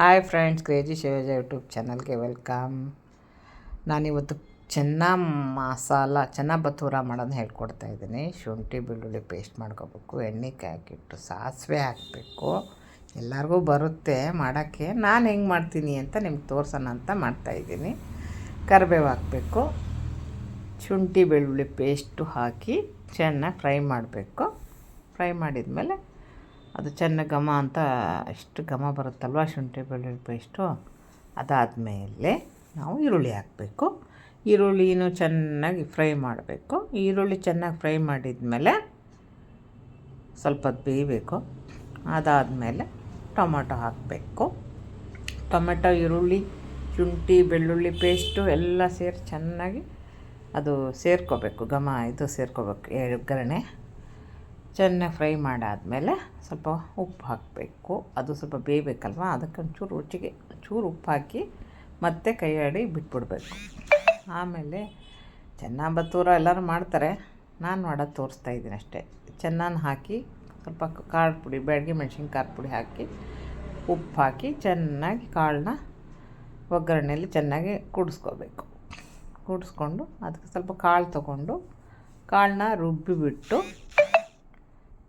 Hi friends, crazy Shivaja YouTube ಚಾನಲ್ಗೆ welcome. ನಾನಿವತ್ತು ಚೆನ್ನ ಮಸಾಲ, ಚೆನ್ನ ಬತೂರ ಮಾಡೋದನ್ನ ಹೇಳ್ಕೊಡ್ತಾ ಇದ್ದೀನಿ. ಶುಂಠಿ, ಬೆಳ್ಳುಳ್ಳಿ ಪೇಸ್ಟ್ ಮಾಡ್ಕೋಬೇಕು. ಎಣ್ಣೆ ಹಾಕಿಟ್ಟು ಸಾಸಿವೆ ಹಾಕಬೇಕು. ಎಲ್ಲರಿಗೂ ಬರುತ್ತೆ. ಮಾಡೋಕ್ಕೆ ನಾನು ಹೆಂಗೆ ಮಾಡ್ತೀನಿ ಅಂತ ನಿಮ್ಗೆ ತೋರ್ಸೋಣ ಅಂತ ಮಾಡ್ತಾಯಿದ್ದೀನಿ ಕರಿಬೇವು ಹಾಕಬೇಕು. ಶುಂಠಿ, ಬೆಳ್ಳುಳ್ಳಿ ಪೇಸ್ಟು ಹಾಕಿ ಚೆನ್ನಾಗಿ ಫ್ರೈ ಮಾಡಬೇಕು. ಫ್ರೈ ಮಾಡಿದ್ಮೇಲೆ ಅದು ಚೆನ್ನಾಗಿ ಘಮ ಅಂತ ಎಷ್ಟು ಘಮ ಬರುತ್ತಲ್ವ ಶುಂಠಿ ಬೆಳ್ಳುಳ್ಳಿ ಪೇಸ್ಟು ಅದಾದಮೇಲೆ ನಾವು ಈರುಳ್ಳಿ ಹಾಕಬೇಕು. ಈರುಳ್ಳಿನೂ ಚೆನ್ನಾಗಿ ಫ್ರೈ ಮಾಡಬೇಕು. ಈರುಳ್ಳಿ ಚೆನ್ನಾಗಿ ಫ್ರೈ ಮಾಡಿದ್ಮೇಲೆ ಸ್ವಲ್ಪ ಬೇಯಬೇಕು. ಅದಾದಮೇಲೆ ಟೊಮೆಟೊ ಹಾಕಬೇಕು. ಟೊಮೆಟೊ, ಈರುಳ್ಳಿ, ಶುಂಠಿ, ಬೆಳ್ಳುಳ್ಳಿ ಪೇಸ್ಟು ಎಲ್ಲ ಸೇರಿ ಚೆನ್ನಾಗಿ ಅದು ಸೇರ್ಕೋಬೇಕು. ಘಮ ಇದು ಸೇರ್ಕೋಬೇಕು. ಒಗ್ಗರಣೆ ಚೆನ್ನಾಗಿ ಫ್ರೈ ಮಾಡಾದಮೇಲೆ ಸ್ವಲ್ಪ ಉಪ್ಪು ಹಾಕಬೇಕು. ಅದು ಸ್ವಲ್ಪ ಬೇಯಬೇಕಲ್ವ? ಅದಕ್ಕೆ ಒಂಚೂರು ರುಚಿಗೆ ಚೂರು ಉಪ್ಪು ಹಾಕಿ ಮತ್ತೆ ಕೈಯಾಡಿ ಬಿಟ್ಬಿಡ್ಬೇಕು. ಆಮೇಲೆ ಚೆನ್ನಾಗಿ ಬತ್ತೂರ ಎಲ್ಲರೂ ಮಾಡ್ತಾರೆ. ನಾನು ಮಾಡೋದು ತೋರಿಸ್ತಾ ಇದ್ದೀನಿ ಅಷ್ಟೇ. ಚೆನ್ನಾಗಿ ಹಾಕಿ ಸ್ವಲ್ಪ ಕಾಳು ಪುಡಿ ಬೆಳಗ್ಗೆ ಮೆಣಸಿನ ಪುಡಿ ಹಾಕಿ ಉಪ್ಪು ಹಾಕಿ ಚೆನ್ನಾಗಿ ಕಾಳನ್ನ ಒಗ್ಗರಣೆಯಲ್ಲಿ ಚೆನ್ನಾಗಿ ಕುಡಿಸ್ಕೋಬೇಕು. ಕೂಡಿಸ್ಕೊಂಡು ಅದಕ್ಕೆ ಸ್ವಲ್ಪ ಕಾಳು ತೊಗೊಂಡು ಕಾಳನ್ನ ರುಬ್ಬಿಬಿಟ್ಟು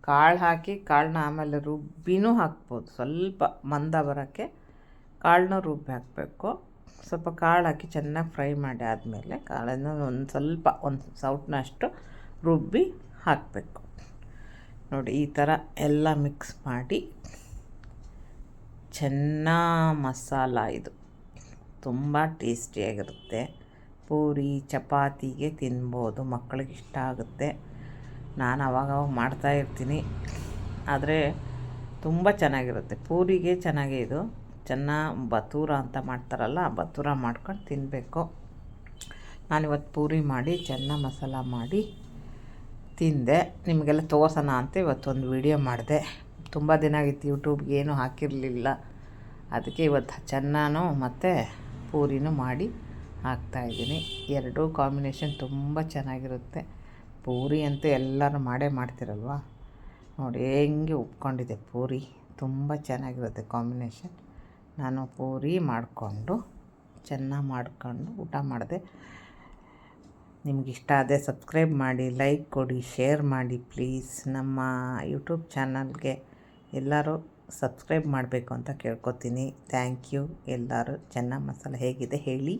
ಕಾಳು ಹಾಕಿ ಕಾಳನ್ನ ಆಮೇಲೆ ರುಬ್ಬಿನೂ ಹಾಕ್ಬೋದು. ಸ್ವಲ್ಪ ಮಂದ ಬರೋಕ್ಕೆ ಕಾಳನ್ನ ರುಬ್ಬಿ ಹಾಕಬೇಕು. ಸ್ವಲ್ಪ ಕಾಳು ಹಾಕಿ ಚೆನ್ನಾಗಿ ಫ್ರೈ ಮಾಡಿ ಆದಮೇಲೆ ಕಾಳನ್ನು ಒಂದು ಸ್ವಲ್ಪ ಒಂದು ಸೌಟ್ನಷ್ಟು ರುಬ್ಬಿ ಹಾಕಬೇಕು. ನೋಡಿ, ಈ ಥರ ಎಲ್ಲ ಮಿಕ್ಸ್ ಮಾಡಿ ಚೆನ್ನ ಮಸಾಲ ಇದು. ತುಂಬ ಟೇಸ್ಟಿಯಾಗಿರುತ್ತೆ. ಪೂರಿ, ಚಪಾತಿಗೆ ತಿನ್ಬೋದು ಮಕ್ಕಳಿಗೆ ಇಷ್ಟ ಆಗುತ್ತೆ. ನಾನು ಅವಾಗವಾಗ ಮಾಡ್ತಾ ಇರ್ತೀನಿ. ಆದರೆ ತುಂಬ ಚೆನ್ನಾಗಿರುತ್ತೆ. ಪೂರಿಗೆ ಚೆನ್ನಾಗೇ ಇದು. ಚೆನ್ನ ಬತೂರ ಅಂತ ಮಾಡ್ತಾರಲ್ಲ ಬತೂರ ಮಾಡ್ಕೊಂಡು ತಿನ್ನಬೇಕು ನಾನಿವತ್ತು ಪೂರಿ ಮಾಡಿ, ಚೆನ್ನ ಮಸಾಲ ಮಾಡಿ ತಿಂದೆ. ನಿಮಗೆಲ್ಲ ತೋರ್ಸೋಣ ಅಂತ ಇವತ್ತೊಂದು ವಿಡಿಯೋ ಮಾಡಿದೆ. ತುಂಬ ದಿನ ಆಗಿತ್ತು, ಯೂಟ್ಯೂಬ್ಗೆ ಏನೂ ಹಾಕಿರಲಿಲ್ಲ. ಅದಕ್ಕೆ ಇವತ್ತು ಚೆನ್ನಾನು ಮತ್ತು ಪೂರಿನೂ ಮಾಡಿ ಹಾಕ್ತಾಯಿದ್ದೀನಿ ಎರಡೂ ಕಾಂಬಿನೇಷನ್ ತುಂಬ ಚೆನ್ನಾಗಿರುತ್ತೆ. ಪೂರಿ ಅಂತ ಎಲ್ಲರೂ ಮಾಡೇ ಮಾಡ್ತಿರಲ್ವ? ನೋಡಿ, ಹೆಂಗೆ ಉಪ್ಕೊಂಡಿದೆ ಪೂರಿ. ತುಂಬ ಚೆನ್ನಾಗಿರುತ್ತೆ ಕಾಂಬಿನೇಷನ್. ನಾನು ಪೂರಿ ಮಾಡಿಕೊಂಡು, ಚೆನ್ನಾಗಿ ಮಾಡಿಕೊಂಡು ಊಟ ಮಾಡಿದೆ. ನಿಮಗಿಷ್ಟ ಆದರೆ ಸಬ್ಸ್ಕ್ರೈಬ್ ಮಾಡಿ, ಲೈಕ್ ಕೊಡಿ, ಶೇರ್ ಮಾಡಿ ಪ್ಲೀಸ್. ನಮ್ಮ ಯೂಟ್ಯೂಬ್ ಚಾನಲ್ಗೆ ಎಲ್ಲರೂ ಸಬ್ಸ್ಕ್ರೈಬ್ ಮಾಡಬೇಕು ಅಂತ ಕೇಳ್ಕೊತೀನಿ. ಥ್ಯಾಂಕ್ ಯು ಎಲ್ಲರೂ. ಚೆನ್ನ ಮಸಾಲೆ ಹೇಗಿದೆ ಹೇಳಿ.